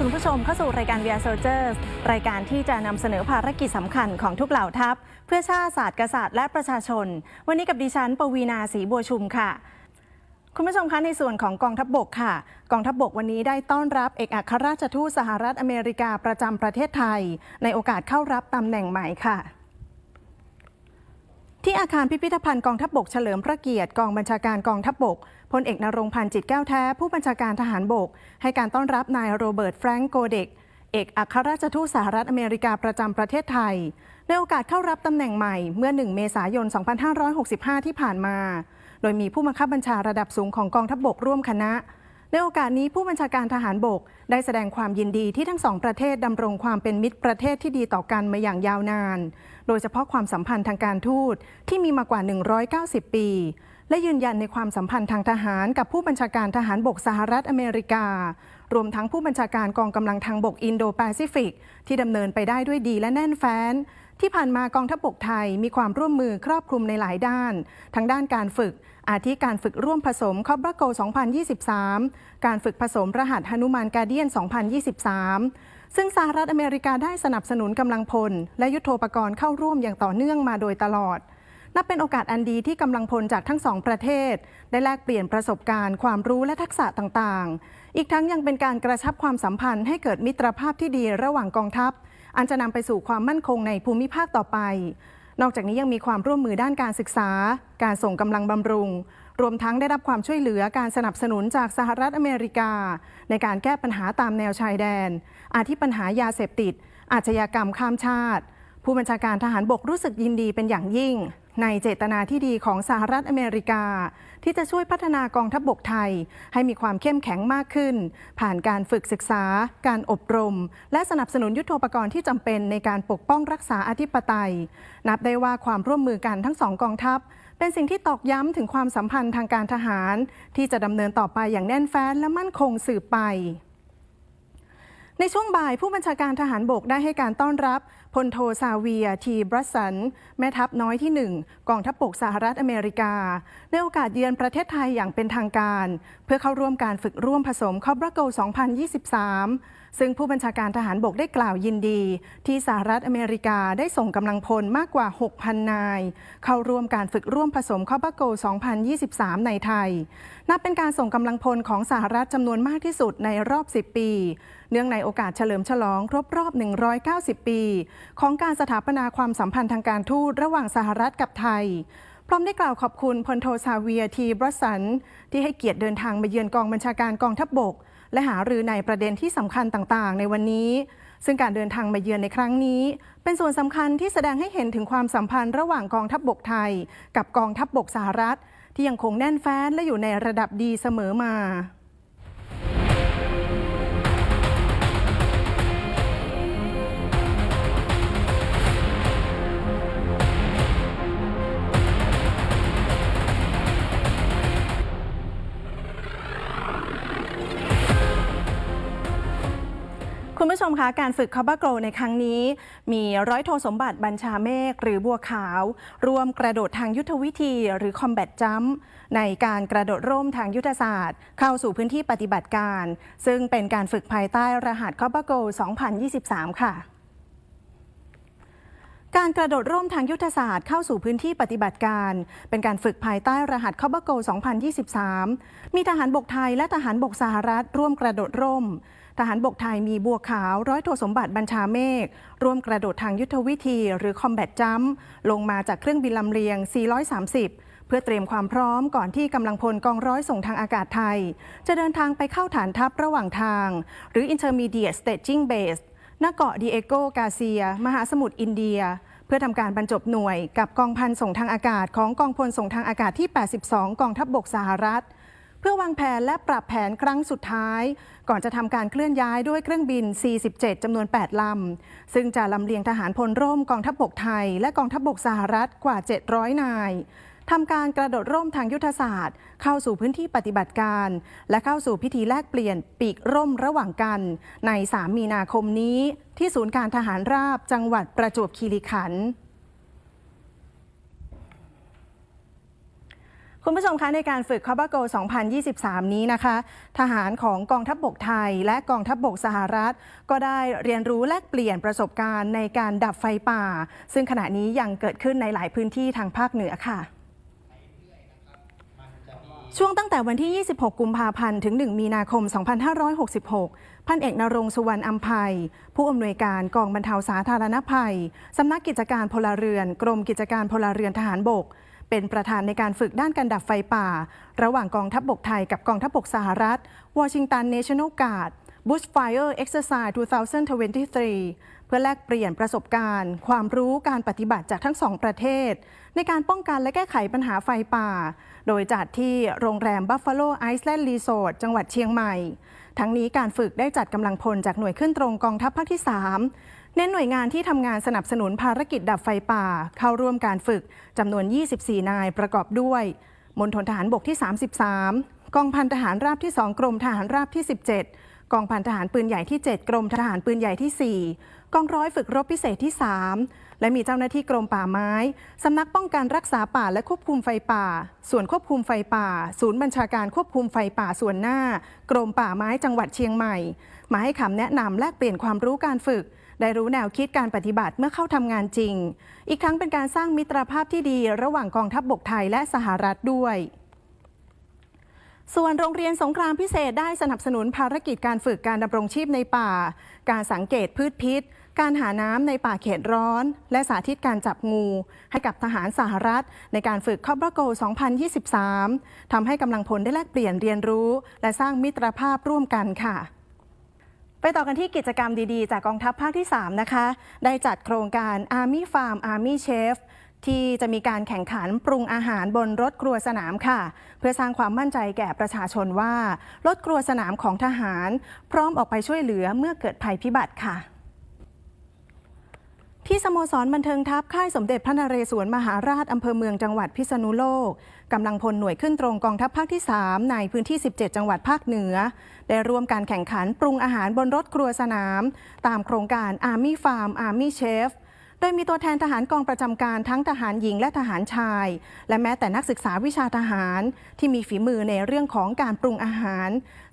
คุณผู้ชมเข้าสู่รายการ VR Soldiers รายการที่จะนำเสนอภารกิจสำคัญของทุกเหล่าทัพ เพื่อชาติศาสตร์กษัตริย์และประชาชน วันนี้กับดิฉัน ปวีนาศรีบัวชุมค่ะ คุณผู้ชมคะในส่วนของกองทัพบบกค่ะ กองทัพบบกวันนี้ได้ต้อนรับเอกอัครราชทูตสหรัฐอเมริกาประจำประเทศไทย ในโอกาสเข้ารับตำแหน่งใหม่ค่ะ อาคารพิพิธภัณฑ์กองทัพบบกเฉลิมพระเกียรติกองบัญชาการกองทัพบบกพลเอกนรงพันธ์จิตแก้วแท้ ผู้บัญชาการทหารบก ให้การต้อนรับนายโรเบิร์ตแฟรงโกเด็ก เอกอัครราชทูตสหรัฐอเมริกาประจำประเทศไทย ในโอกาสเข้ารับตำแหน่งใหม่เมื่อ 1 เมษายน 2565 ที่ผ่านมา โดยมีผู้บังคับบัญชาระดับสูงของกองทัพบบกร่วมคณะ ในโอกาสนี้ผู้บัญชาการทหารบก ได้แสดงความยินดีที่ทั้งสองประเทศดำรงความเป็นมิตรประเทศที่ดีต่อกันมาอย่างยาวนาน โดยเฉพาะความสัมพันธ์ทางการทูตที่มีมากว่า 190 ปี และยืนยันในความสัมพันธ์ทางทหารกับผู้บัญชาการทหารบกสหรัฐอเมริกา รวมทั้งผู้บัญชาการกองกำลังทางบกอินโดแปซิฟิกที่ดำเนินไปได้ด้วยดีและแน่นแฟ้น ที่ผ่านมากองทัพบกไทยมีความร่วมมือครอบคลุมในหลายด้าน ทั้งด้านการฝึก อาทิการฝึกร่วมผสมคอบราโก 2023 การฝึกผสมรหัสฮนุมานกาเดียน 2023 ซึ่งสหรัฐอเมริกาได้สนับสนุนกำลังพล และยุทโธปกรณ์เข้าร่วมอย่างต่อเนื่องมาโดยตลอด นับเป็นโอกาสอันดีที่กำลังพลจากทั้งสองประเทศ ได้แลกเปลี่ยนประสบการณ์ ความรู้และทักษะต่างๆ อีกทั้งยังเป็นการกระชับความสัมพันธ์ให้เกิดมิตรภาพที่ดีระหว่างกองทัพ อันจะนำไปสู่ความมั่นคงในภูมิภาคต่อไป นอกจากนี้ยังมีความร่วมมือด้านการศึกษา การส่งกำลังบำรุง รวมทั้งได้รับความช่วยเหลือการสนับสนุนจากสหรัฐอเมริกา ในการแก้ปัญหาตามแนวชายแดน อาทิปัญหายาเสพติด อาชญากรรมข้ามชาติ ผู้บัญชาการทหารบกรู้สึกยินดีเป็นอย่างยิ่ง ในเจตนาที่ดีของสหรัฐอเมริกา ที่จะช่วยพัฒนากองทัพบบกไทย ให้มีความเข้มแข็งมากขึ้น ผ่านการฝึกศึกษา การอบรม และสนับสนุนยุทโธปกรณ์ที่จำเป็นในการปกป้องรักษาอธิปไตย นับได้ว่าความร่วมมือกันทั้งสองกองทัพ เป็นสิ่งที่ตอกย้ำถึงความสัมพันธ์ทางการทหาร ที่จะดำเนินต่อไปอย่างแน่นแฟ้นและมั่นคงสืบไป ในช่วงบ่ายผู้บัญชาการทหารบกได้ให้การต้อนรับพลโทซาเวียทีบรัสสัน แม่ทัพน้อยที่หนึ่งกองทัพบกสหรัฐอเมริกา ในโอกาสเยือนประเทศไทยอย่างเป็นทางการ เพื่อเข้าร่วมการฝึกร่วมผสมคอบราโก2023 ซึ่งผู้บัญชาการทหารบกได้กล่าวยินดี ที่สหรัฐอเมริกาได้ส่งกำลังพลมากกว่า 6,000 นาย เข้าร่วมการฝึกร่วมผสมคอบราโก 2023 ในไทย นับเป็นการส่งกำลังพลของสหรัฐจำนวนมากที่สุดในรอบ 10 ปี เนื่องในโอกาสเฉลิมฉลองครบรอบ 190 ปี ของการสถาปนาความสัมพันธ์ทางการทูตระหว่างสหรัฐกับไทยพร้อมได้กล่าวขอบคุณพลโทซาเวียทีบรัสสัน ที่ให้เกียรติเดินทางมาเยือนกองบัญชาการกองทัพบบก และหารือในประเด็นที่สำคัญต่างๆ ในวันนี้ ซึ่งการเดินทางมาเยือนในครั้งนี้ เป็นส่วนสำคัญที่แสดงให้เห็นถึงความสัมพันธ์ระหว่างกองทัพบบกไทย กับกองทัพบบกสหรัฐ ที่ยังคงแน่นแฟ้นและอยู่ในระดับดีเสมอมา คุณผู้ชมคะการฝึกคอบ้าโกรในครั้งนี้ มีร้อยโทสมบัติบัญชาเมฆหรือบัวขาวรวมกระโดดทางยุทธวิธีหรือ Combat Jump ในการกระโดดร่มทางยุทธศาสตร์ เข้าสู่พื้นที่ปฏิบัติการ ซึ่งเป็นการฝึกภายใต้รหัสคอบ้าโกร2023 ค่ะการกระโดดร่มทางยุทธศาสตร์เข้าสู่พื้นที่ปฏิบัติการ เป็นการฝึกภายใต้รหัสคอบโก 2023 มีทหารบกไทยและทหารบกสหรัฐร่วมกระโดดร่ม ทหารบกไทยมีบัวขาว ร้อยโทสมบัติบัญชาเมฆร่วมกระโดดทางยุทธวิธี หรือ Combat Jump ลงมาจากเครื่องบินลำเลียง 430 เพื่อเตรียมความพร้อมก่อนที่กำลังพลกองร้อยส่งทางอากาศไทย จะเดินทางไปเข้าฐานทัพระหว่างทาง หรือ Intermediate Staging Base ณเกาะดีเอโกกาเซีย มหาสมุทรอินเดียเพื่อทำการบรรจบหน่วยกับกองพันส่งทางอากาศของกองพลส่งทางอากาศที่ 82 กองทัพบบกสหรัฐ พื่อวางแผนและปรับแผนครั้งสุดท้าย ก่อนจะทำการเคลื่อนย้ายด้วยเครื่องบิน 47 จำนวน 8 ลำ ซึ่งจะลำเลียงทหารพลร่มกองทัพบบกไทย และกองทัพบบกสหรัฐกว่า 700 นายทำการกระโดดร่มทางยุทธศาสตร์ เข้าสู่พื้นที่ปฏิบัติการ และเข้าสู่พิธีแลกเปลี่ยนปีกร่มระหว่างกัน ใน 3 มีนาคมนี้ ที่ศูนย์การทหารราบจังหวัดประจวบคีรีขันธ์ คุณผู้ชมคะในการฝึก c o b a g o 2023 นี้นะคะ ทหารของกองทัพบบกไทย และกองทัพบบกสหรัฐ ก็ได้เรียนรู้แลกเปลี่ยนประสบการณ์ในการดับไฟป่า ซึ่งขณะนี้ยังเกิดขึ้นในหลายพื้นที่ทางภาคเหนือค่ะช่วงตั้งแต่วันที่ 26 กุมภาพันธ์ ถึง 1 มีนาคม 2566 พันเอกนรงสุวรรณอัมภัย ผู้อำนวยการกองบรรเทาสาธารณภัย สำนักกิจการพลเรือน กรมกิจการพลเรือนทหารบก เป็นประธานในการฝึกด้านการดับไฟป่า ระหว่างกองทัพบบกไทยกับกองทัพบบกสหรัฐวอชิงตัน National Guard Bushfire Exercise 2023 เพื่อแลกเปลี่ยนประสบการณ์ ความรู้การปฏิบัติจากทั้งสองประเทศ ในการป้องกันและแก้ไขปัญหาไฟป่า โดยจัดที่โรงแรม Buffalo Island Resort จังหวัดเชียงใหม่ ทั้งนี้การฝึกได้จัดกำลังพลจากหน่วยขึ้นตรงกองทัพภาคที่ 3 เน้นหน่วยงานที่ทำงานสนับสนุนภารกิจดับไฟป่า เข้าร่วมการฝึกจำนวน 24 นายประกอบด้วยมณฑลทหารบกที่ 33 กองพันทหารราบที่ 2 กรมทหารราบที่ 17 กองพันทหารปืนใหญ่ที่ 7 กรมทหารปืนใหญ่ที่ 4 กองร้อยฝึกรบพิเศษที่ 3 และมีเจ้าหน้าที่กรมป่าไม้ สำนักป้องกันรักษาป่าและควบคุมไฟป่า ส่วนควบคุมไฟป่า ศูนย์บัญชาการควบคุมไฟป่าส่วนหน้า กรมป่าไม้จังหวัดเชียงใหม่ มาให้คำแนะนำแลกเปลี่ยนความรู้การฝึก ได้รู้แนวคิดการปฏิบัติเมื่อเข้าทำงานจริง อีกทั้งเป็นการสร้างมิตรภาพที่ดีระหว่างกองทัพบบกไทยและสหรัฐด้วยส่วนโรงเรียนสงครามพิเศษได้สนับสนุนภารกิจการฝึกการดำรงชีพในป่า การสังเกตพืชพิษ การหาน้ำในป่าเขตร้อน และสาธิตการจับงู ให้กับทหารสหรัฐ ในการฝึกคอบรโก 2023 ทำให้กำลังพลได้แลกเปลี่ยนเรียนรู้ และสร้างมิตรภาพร่วมกันค่ะ ไปต่อกันที่กิจกรรมดีๆ จากกองทัพภาคที่ 3 นะคะ ได้จัดโครงการ Army Farm Army Chef ที่จะมีการแข่งขันปรุงอาหารบนรถครัวสนามค่ะ เพื่อสร้างความมั่นใจแก่ประชาชนว่า รถครัวสนามของทหาร พร้อมออกไปช่วยเหลือเมื่อเกิดภัยพิบัติค่ะ ที่สโมสรบันเทิงทัพค่ายสมเด็จพระนเรศวรมหาราชอำเภอเมืองจังหวัดพิษณุโลกกำลังพลหน่วยขึ้นตรงกองทัพภาคที่ 3 ในพื้นที่ 17 จังหวัดภาคเหนือ ได้ร่วมการแข่งขันปรุงอาหารบนรถครัวสนาม ตามโครงการ Army Farm Army Chef โดยมีตัวแทนทหารกองประจำการทั้งทหารหญิงและทหารชาย และแม้แต่นักศึกษาวิชาทหาร ที่มีฝีมือในเรื่องของการปรุงอาหาร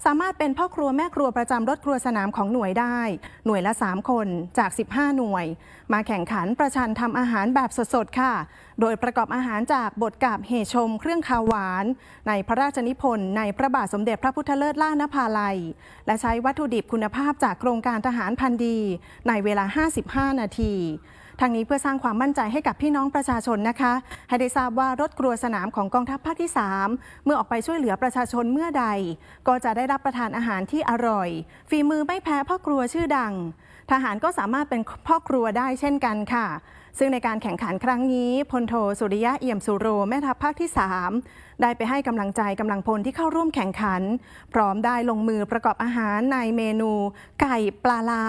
สามารถเป็นพ่อครัวแม่ครัวประจำรถครัวสนามของหน่วยได้ หน่วยละ 3 คนจาก 15 หน่วย มาแข่งขันประชันทำอาหารแบบสดๆค่ะ โดยประกอบอาหารจากบทกาบเฮชม เครื่องคาวหวาน ในพระราชนิพนธ์ในพระบาทสมเด็จพระพุทธเลิศล่านภาลัย และใช้วัตถุดิบคุณภาพจากโครงการทหารพันดี ในเวลา 55 นาที ทางนี้เพื่อสร้างความมั่นใจให้กับพี่น้องประชาชนนะคะ ให้ได้ทราบว่ารถครัวสนามของกองทัพภาคที่ 3 เมื่อออกไปช่วยเหลือประชาชนเมื่อใด ก็จะได้รับประทานอาหารที่อร่อย ฝีมือไม่แพ้พ่อครัวชื่อดัง ทหารก็สามารถเป็นพ่อครัวได้เช่นกันค่ะ ซึ่งในการแข่งขันครั้งนี้พลโทสุริยะเอี่ยมสุโรแม่ทัพภาคที่ 3 ได้ไปให้กำลังใจกำลังพลที่เข้าร่วมแข่งขัน พร้อมได้ลงมือประกอบอาหารในเมนู ไก่ปลาล้า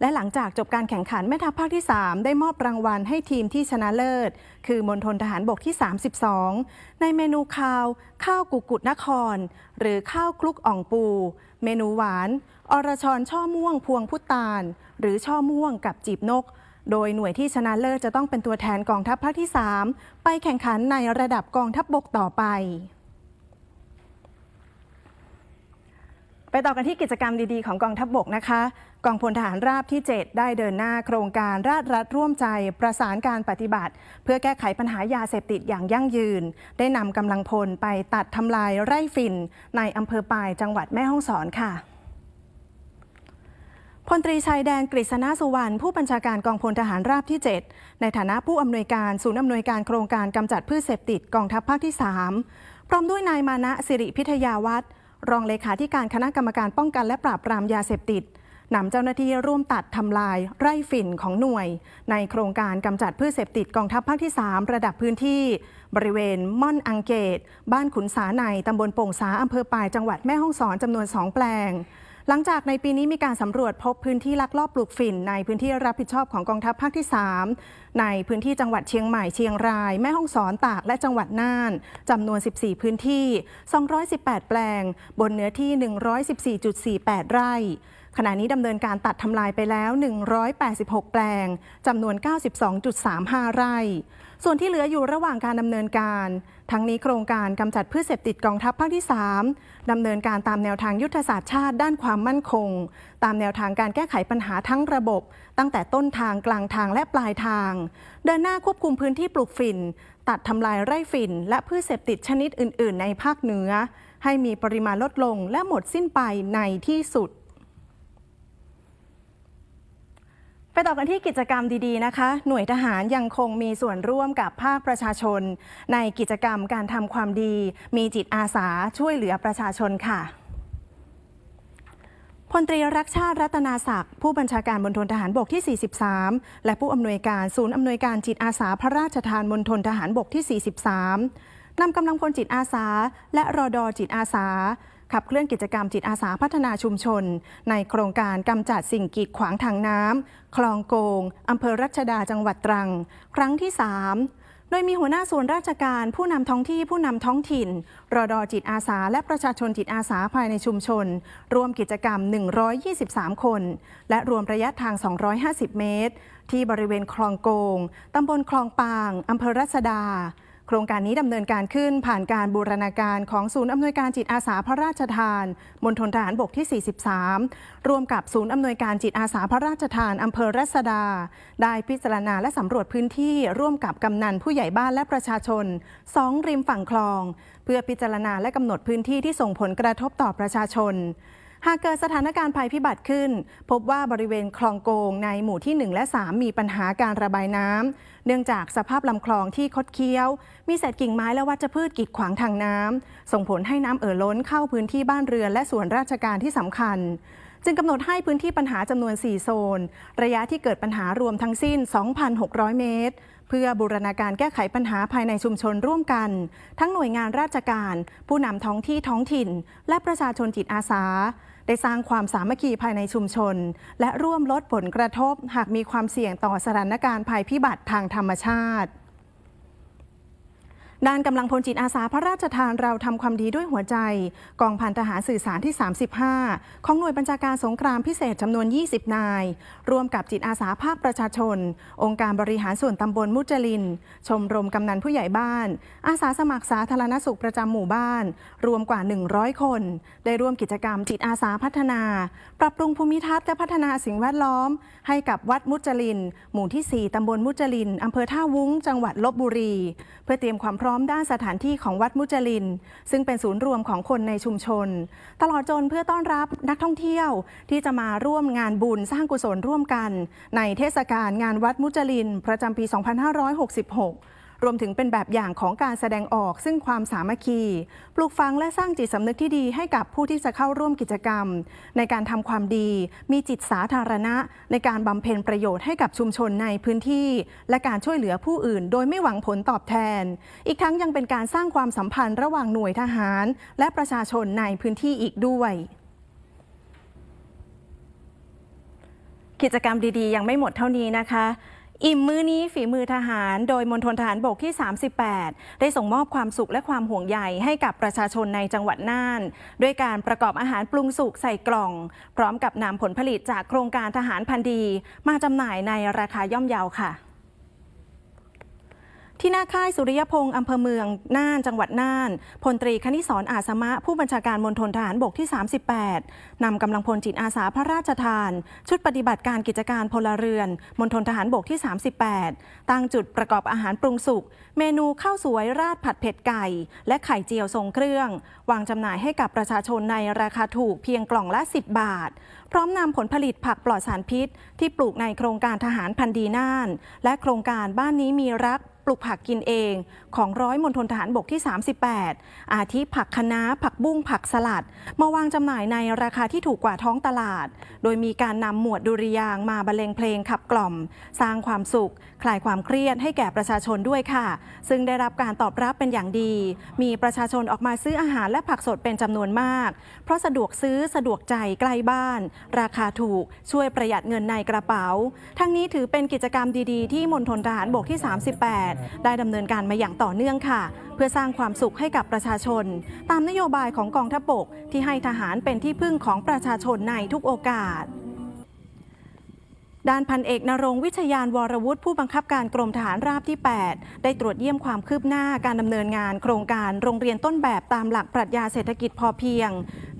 และหลังจากจบการแข่งขันแม่ทัพภาคที่ 3 ได้มอบรางวัลให้ทีมที่ชนะเลิศ คือมณฑลทหารบกที่ 32 ในเมนูข้าว ข้าวกุกุดนคร หรือข้าวคลุกอ่องปู เมนูหวาน อรชรช่อม่วงพวงพุตาน หรือช่อม่วงกับจีบนก โดยหน่วยที่ชนะเลิศจะต้องเป็นตัวแทนกองทัพภาคที่ 3 ไปแข่งขันในระดับกองทัพบบกต่อไป ไป ต่อกันที่กิจกรรมดีๆ ของกองทัพบบกนะคะ กองพลทหารราบที่ 7 ได้เดินหน้าโครงการราชรัฐร่วมใจประสานการปฏิบัติ เพื่อแก้ไขปัญหายาเสพติดอย่างยั่งยืน ได้นำกำลังพลไปตัดทำลายไร่ฝิ่น ในอำเภอปายจังหวัดแม่ฮ่องสอนค่ะพลตรีชัยแดนกฤษณสุวรรณผู้บัญชาการกองพลทหารราบที่ 7 ในฐานะผู้อำนวยการศูนย์อำนวยการโครงการกำจัดพืชเสพติดกองทัพภาคที่ 3 พร้อมด้วยนายมานะสิริพิทยาวัฒน์ รองเลขาธิการคณะกรรมการป้องกันและปราบปรามยาเสพติดนำเจ้าหน้าที่ร่วมตัดทำลายไร่ฝิ่นของหน่วย ในโครงการกำจัดพืชเสพติดกองทัพภาคที่ 3 ระดับพื้นที่ บริเวณม่อนอังเกต บ้านขุนสาในตำบลโป่งสาอำเภอปายจังหวัดแม่ฮ่องสอนจำนวน 2 แปลง หลังจากในปีนี้มีการสำรวจพบพื้นที่ลักลอบปลูกฝิ่น ในพื้นที่รับผิดชอบของกองทัพภาคที่ 3 ในพื้นที่จังหวัดเชียงใหม่เชียงราย แม่ฮ่องสอนตากและจังหวัดน่านจำนวน 14 พื้นที่ 218 แปลง บนเนื้อที่ 114.48 ไร่ขณะนี้ดำเนินการตัดทำลายไปแล้ว 186 แปลงจำนวน 92.35 ไร่ ส่วนที่เหลืออยู่ระหว่างการดำเนินการ ทั้งนี้โครงการกำจัดพืชเสพติดกองทัพภาคที่ 3ดำเนินการตามแนวทางยุทธศาสตร์ชาติด้านความมั่นคง ตามแนวทางการแก้ไขปัญหาทั้งระบบ ตั้งแต่ต้นทางกลางทางและปลายทาง เดินหน้าควบคุมพื้นที่ปลูกฝิ่น ตัดทำลายไร่ฝิ่น และพืชเสพติดชนิดอื่น ๆ ในภาคเหนือ ให้มีปริมาณลดลงและหมดสิ้นไปในที่สุด ไปต่อกันที่กิจกรรมดีๆนะคะ หน่วยทหารยังคงมีส่วนร่วมกับภาคประชาชน ในกิจกรรมการทำความดี มีจิตอาสาช่วยเหลือประชาชนค่ะพลตรีรักชาติรัตนาศักดิ์ผู้บัญชาการมณฑลทหารบกที่ 43 และผู้อำนวยการศูนย์อำนวยการจิตอาสาพระราชทานมณฑลทหารบกที่ 43นำกำลังพลจิตอาสา และรอดอจิตอาสา ขับเคลื่อนกิจกรรมจิตอาสาพัฒนาชุมชน ในโครงการกำจัดสิ่งกีดขวางทางน้ำคลองโกงอำเภอรัชดาจังหวัดตรัง ครั้งที่ 3 โดยมีหัวหน้าส่วนราชการผู้นำท้องที่ผู้นำท้องถิ่น รอดอจิตอาสา และประชาชนจิตอาสาภายในชุมชน รวมกิจกรรม 123 คน และรวมระยะทาง 250 เมตร ที่บริเวณคลองโกงตำบลคลองปางอำเภอรัศดา โครงการนี้ดำเนินการขึ้นผ่านการบูรณาการของศูนย์อำนวยการจิตอาสาพระราชทานมณฑลทหารบกที่ 43 ร่วมกับศูนย์อำนวยการจิตอาสาพระราชทานอำเภอรัศดา ได้พิจารณาและสำรวจพื้นที่ร่วมกับกำนันผู้ใหญ่บ้านและประชาชนสองริมฝั่งคลอง เพื่อพิจารณาและกำหนดพื้นที่ที่ส่งผลกระทบต่อประชาชน หากเกิดสถานการณ์ภัยพิบัติขึ้น พบว่าบริเวณคลองโกงในหมู่ที่ 1 และ 3 มีปัญหาการระบายน้ำเนื่องจากสภาพลำคลองที่คดเคี้ยว มีเศษกิ่งไม้และวัชพืชกีดขวางทางน้ำส่งผลให้น้ำเอ่อล้นเข้าพื้นที่บ้านเรือนและส่วนราชการที่สำคัญ จึงกำหนดให้พื้นที่ปัญหาจำนวน 4 โซน ระยะที่เกิดปัญหารวมทั้งสิ้น 2,600 เมตร เพื่อบูรณาการแก้ไขปัญหาภายในชุมชนร่วมกัน ทั้งหน่วยงานราชการ ผู้นำท้องที่ท้องถิ่น และประชาชนจิตอาสา ได้สร้างความสามัคคีภายในชุมชน และร่วมลดผลกระทบหากมีความเสี่ยงต่อสถานการณ์ภัยพิบัติทางธรรมชาติ ด้านกำลังพลจิตอาสาพระราชทานเราทำความดีด้วยหัวใจ กองพันทหารสื่อสารที่ 35 ของหน่วยบัญชาการสงครามพิเศษจำนวน 20 นาย ร่วมกับจิตอาสาภาคประชาชน องค์การบริหารส่วนตำบลมุจลิน ชมรมกำนันผู้ใหญ่บ้าน อาสาสมัครสาธารณสุขประจำหมู่บ้าน รวมกว่า 100 คน ได้ร่วมกิจกรรมจิตอาสาพัฒนา ปรับปรุงภูมิทัศน์และพัฒนาสิ่งแวดล้อม ให้กับวัดมุจลิน หมู่ที่ 4ตำบลมุจลินอำเภอท่าวุ้ง จังหวัดลบบุรี เพื่อเตรียมความพร้อมร้อมด้านสถานที่ของวัดมุจลิน ซึ่งเป็นศูนย์รวมของคนในชุมชน ตลอดจนเพื่อต้อนรับนักท่องเที่ยวที่จะมาร่วมงานบุญสร้างกุศลร่วมกัน ในเทศกาลงานวัดมุจลิน ประจำปี 2566 รวมถึงเป็นแบบอย่างของการแสดงออกซึ่งความสามัคคี ปลูกฝังและสร้างจิตสำนึกที่ดีให้กับผู้ที่จะเข้าร่วมกิจกรรม ในการทำความดี มีจิตสาธารณะ ในการบำเพ็ญประโยชน์ให้กับชุมชนในพื้นที่ และการช่วยเหลือผู้อื่น โดยไม่หวังผลตอบแทน อีกทั้งยังเป็นการสร้างความสัมพันธ์ระหว่างหน่วยทหาร และประชาชนในพื้นที่อีกด้วยกิจกรรมดีๆ ยังไม่หมดเท่านี้นะคะ อิ่มมื้อนี้ฝีมือทหาร โดยมณฑลทหารบกที่ 38 ได้ส่งมอบความสุขและความห่วงใยให้กับประชาชนในจังหวัดน่าน ด้วยการประกอบอาหารปรุงสุกใส่กล่อง พร้อมกับนำผลผลิตจากโครงการทหารพันดี มาจำหน่ายในราคาย่อมเยาค่ะ ที่หน้าค่ายสุริยพงศ์อำเภอเมืองน่านจังหวัดน่านพลตรีคณิศรอาสมะ ผู้บัญชาการมณฑลทหารบกที่ 38 นำกำลังพลจิตอาสาพระราชทาน ชุดปฏิบัติการกิจการพลเรือนมณฑลทหารบกที่ 38 ตั้งจุดประกอบอาหารปรุงสุก เมนูข้าวสวยราดผัดเผ็ดไก่ และไข่เจียวทรงเครื่อง วางจำหน่ายให้กับประชาชนในราคาถูกเพียงกล่องละ 10 บาท พร้อมนำผลผลิตผักปลอดสารพิษ ที่ปลูกในโครงการทหารพันดีน่าน และโครงการบ้านนี้มีรัก ลูกผักกินเองของร้อยมณฑลทหารบกที่ 38 อาทิผักคะน้า ผักบุ้ง ผักสลัด มาวางจำหน่ายในราคาที่ถูกกว่าท้องตลาด โดยมีการนำหมวดดุริยางมาบรรเลงเพลงขับกล่อม สร้างความสุข คลายความเครียดให้แก่ประชาชนด้วยค่ะ ซึ่งได้รับการตอบรับเป็นอย่างดี มีประชาชนออกมาซื้ออาหารและผักสดเป็นจำนวนมาก เพราะสะดวกซื้อสะดวกใจใกล้บ้าน ราคาถูกช่วยประหยัดเงินในกระเป๋า ทั้งนี้ถือเป็นกิจกรรมดีๆ ที่มณฑลทหารบกที่ 38ได้ดำเนินการมาอย่างต่อเนื่องค่ะ เพื่อสร้างความสุขให้กับประชาชน ตามนโยบายของกองทัพบกที่ให้ทหารเป็นที่พึ่งของประชาชนในทุกโอกาสด้านพันเอกนรงวิชยานวรวุฒิผู้บังคับการกรมทหารราบที่ 8 ได้ตรวจเยี่ยมความคืบหน้าการดำเนินงานโครงการโรงเรียนต้นแบบตามหลักปรัชญาเศรษฐกิจพอเพียง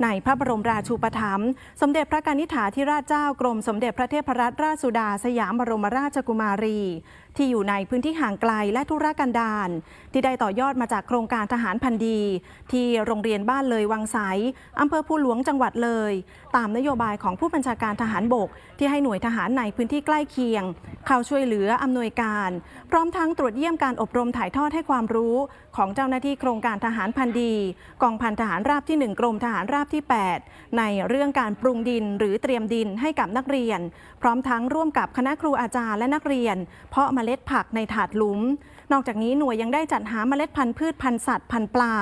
ในพระบรมราชูปถัมภ์สมเด็จพระกนิษฐาธิราชเจ้ากรมสมเด็จพระเทพรัตนราชสุดาสยามบรมราชกุมารีที่อยู่ในพื้นที่ห่างไกลและธุรกันดารที่ได้ต่อยอดมาจากโครงการทหารพันดี ที่โรงเรียนบ้านเลยวังไสอำเภอภูหลวงจังหวัดเลย ตามนโยบายของผู้บัญชาการทหารบก ที่ให้หน่วยทหารในพื้นที่ใกล้เคียง เข้าช่วยเหลืออำนวยการ พร้อมทั้งตรวจเยี่ยมการอบรมถ่ายทอดให้ความรู้ของเจ้าหน้าที่โครงการทหารพันดี กองพันทหารราบที่ 1 กรมทหารราบที่ 8 ในเรื่องการปรุงดินหรือเตรียมดินให้กับนักเรียน พร้อมทั้งร่วมกับคณะครูอาจารย์และนักเรียน เพาะเมล็ดผักในถาดหลุม นอกจากนี้หน่วยยังได้จัดหาเมล็ดพันธุ์พืชพันธุ์สัตว์พันธุ์ปลา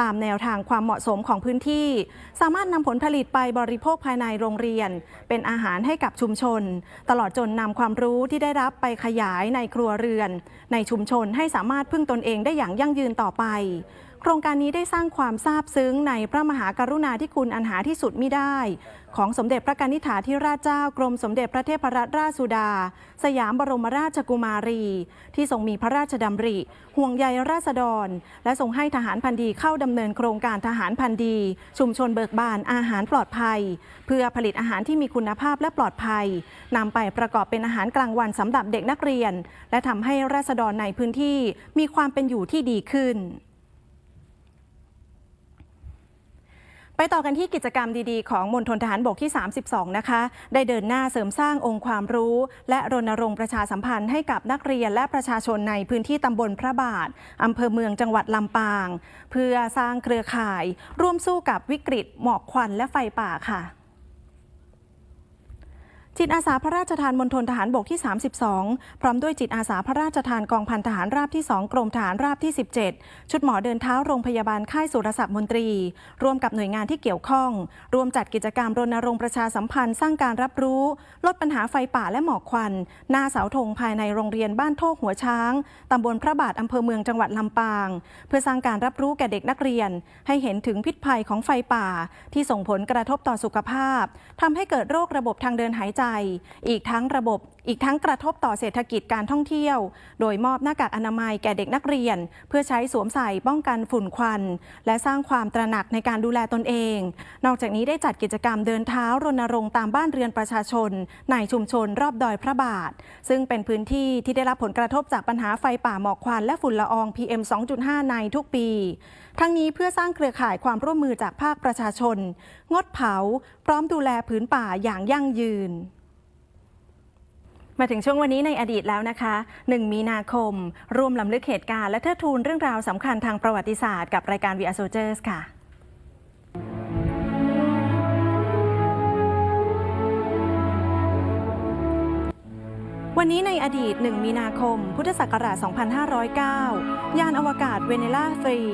ตามแนวทางความเหมาะสมของพื้นที่ สามารถนำผลผลิตไปบริโภคภายในโรงเรียน เป็นอาหารให้กับชุมชน ตลอดจนนำความรู้ที่ได้รับไปขยายในครัวเรือน ในชุมชนให้สามารถพึ่งตนเองได้อย่างยั่งยืนต่อไป ครงการนี้ได้สร้างความซาบซึ้งในพระมหากรุณาธิคุณอันหาที่สุดมิได้ ของสมเด็จพระกนิษฐาธิราชเจ้ากรมสมเด็จพระเทพรัตนราชสุดา สยามบรมราชกุมารี ที่ทรงมีพระราชดำริ ห่วงใยราษฎร และทรงให้ทหารพันดีเข้าดำเนินโครงการทหารพันดี ชุมชนเบิกบานอาหารปลอดภัย เพื่อผลิตอาหารที่มีคุณภาพและปลอดภัยนำไปประกอบเป็นอาหารกลางวันสำหรับเด็กนักเรียน และทำให้ราษฎรในพื้นที่มีความเป็นอยู่ที่ดีขึ้น ไปต่อกันที่กิจกรรมดีๆ ของมณฑลทหารบกที่ 32 นะคะ ได้เดินหน้าเสริมสร้างองค์ความรู้ และรณรงค์ประชาสัมพันธ์ให้กับนักเรียนและประชาชนในพื้นที่ตำบลพระบาท อำเภอเมืองจังหวัดลำปาง เพื่อสร้างเครือข่าย ร่วมสู้กับวิกฤตหมอกควันและไฟป่าค่ะ จิตอาสาพระราชทานมณฑลทหารบกที่ 32 พร้อมด้วยจิตอาสาพระราชทานกองพันทหารราบที่ 2 กรมทหารราบที่ 17 ชุดหมอเดินเท้าโรงพยาบาลค่ายสุรศักดิ์มนตรี ร่วมกับหน่วยงานที่เกี่ยวข้อง ร่วมจัดกิจกรรมรณรงค์ประชาสัมพันธ์สร้างการรับรู้ ลดปัญหาไฟป่าและหมอกควัน หน้าเสาธงภายในโรงเรียนบ้านโทกหัวช้าง ตำบลพระบาทอำเภอเมืองจังหวัดลำปาง เพื่อสร้างการรับรู้แก่เด็กนักเรียน ให้เห็นถึงพิษภัยของไฟป่า ที่ส่งผลกระทบต่อสุขภาพทำให้เกิดโรคระบบทางเดินหายใจอีกทั้งระบบ อีกทั้งกระทบต่อเศรษฐกิจการท่องเที่ยว โดยมอบหน้ากากอนามัยแก่เด็กนักเรียน เพื่อใช้สวมใส่ป้องกันฝุ่นควัน และสร้างความตระหนักในการดูแลตนเอง นอกจากนี้ได้จัดกิจกรรมเดินเท้ารณรงค์ตามบ้านเรือนประชาชน ในชุมชนรอบดอยพระบาท ซึ่งเป็นพื้นที่ที่ได้รับผลกระทบจากปัญหาไฟป่าหมอกควันและฝุ่นละออง PM 2.5 ในทุกปี ทั้งนี้เพื่อสร้างเครือข่ายความร่วมมือจากภาคประชาชน งดเผา พร้อมดูแลผืนป่าอย่างยั่งยืน มาถึงช่วงวันนี้ในอดีตแล้วนะคะ 1 มีนาคม ร่วมลำลึกเหตุการณ์และเทิดทูนเรื่องราวสำคัญทางประวัติศาสตร์กับรายการ VR Soldiers ค่ะวันนี้ในอดีต 1 มีนาคม พุทธศักราช 2509 ยานอวกาศเวเนล่า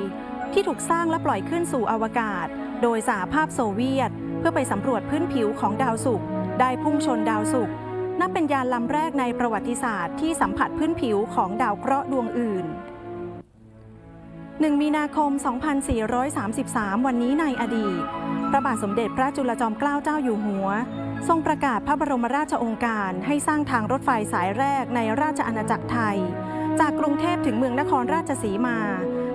3ที่ถูกสร้างและปล่อยขึ้นสู่อวกาศ โดยสหภาพโซเวียต เพื่อไปสำรวจพื้นผิวของดาวศุกร์ได้พุ่งชนดาวศุกร์ นับเป็นยานลำแรกในประวัติศาสตร์ที่สัมผัสพื้นผิวของดาวเคราะห์ดวงอื่น 1 มีนาคม 2433 วันนี้ในอดีต พระบาทสมเด็จพระจุลจอมเกล้าเจ้าอยู่หัว ทรงประกาศพระบรมราชโองการให้สร้างทางรถไฟสายแรกในราชอาณาจักรไทย จากกรุงเทพถึงเมืองนครราชสีมา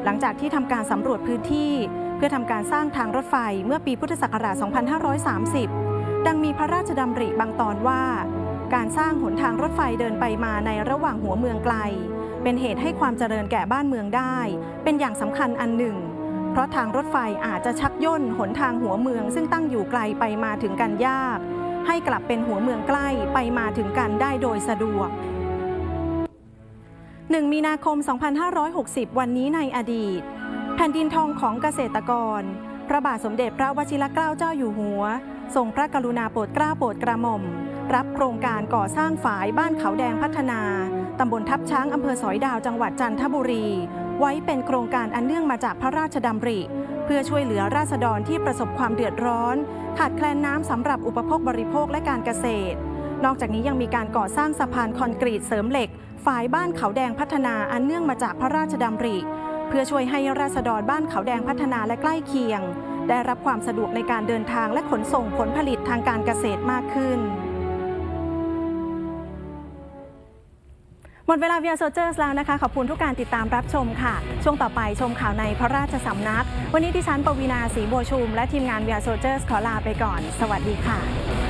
หลังจากที่ทำการสำรวจพื้นที่ เพื่อทำการสร้างทางรถไฟเมื่อปีพุทธศักราช 2530 ดังมีพระราชดำริบางตอนว่า การสร้างหนทางรถไฟเดินไปมาในระหว่างหัวเมืองไกล เป็นเหตุให้ความเจริญแก่บ้านเมืองได้ เป็นอย่างสำคัญอันหนึ่ง เพราะทางรถไฟอาจจะชักย่นหนทางหัวเมืองซึ่งตั้งอยู่ไกลไปมาถึงกันยาก ให้กลับเป็นหัวเมืองใกล้ไปมาถึงกันได้โดยสะดวก 1 มีนาคม 2560 วันนี้ในอดีต แผ่นดินทองของเกษตรกร พระบาทสมเด็จพระวชิรเกล้าเจ้าอยู่หัว ทรงพระกรุณาโปรดเกล้าโปรดกระหม่อม รับโครงการก่อสร้างฝายบ้านเขาแดงพัฒนา ตำบลทับช้างอำเภอสอยดาวจังหวัดจันทบุรี ไว้เป็นโครงการอันเนื่องมาจากพระราชดำริ เพื่อช่วยเหลือราษฎรที่ประสบความเดือดร้อน ขาดแคลนน้ำสำหรับอุปโภคบริโภคและการเกษตร นอกจากนี้ยังมีการก่อสร้างสะพานคอนกรีตเสริมเหล็กฝายบ้านเขาแดงพัฒนาอันเนื่องมาจากพระราชดำริ เพื่อช่วยให้ราษฎรบ้านเขาแดงพัฒนาและใกล้เคียง ได้รับความสะดวกในการเดินทางและขนส่งผลผลิตทางการเกษตรมากขึ้น หมดเวลาเวียโซเจอร์แล้วนะคะ ขอบคุณทุกการติดตามรับชมค่ะ ช่วงต่อไปชมข่าวในพระราชสำนัก วันนี้ที่ฉันปวีนาสีบัวชุม และทีมงานเวียโซเจอร์ขอลาไปก่อน สวัสดีค่ะ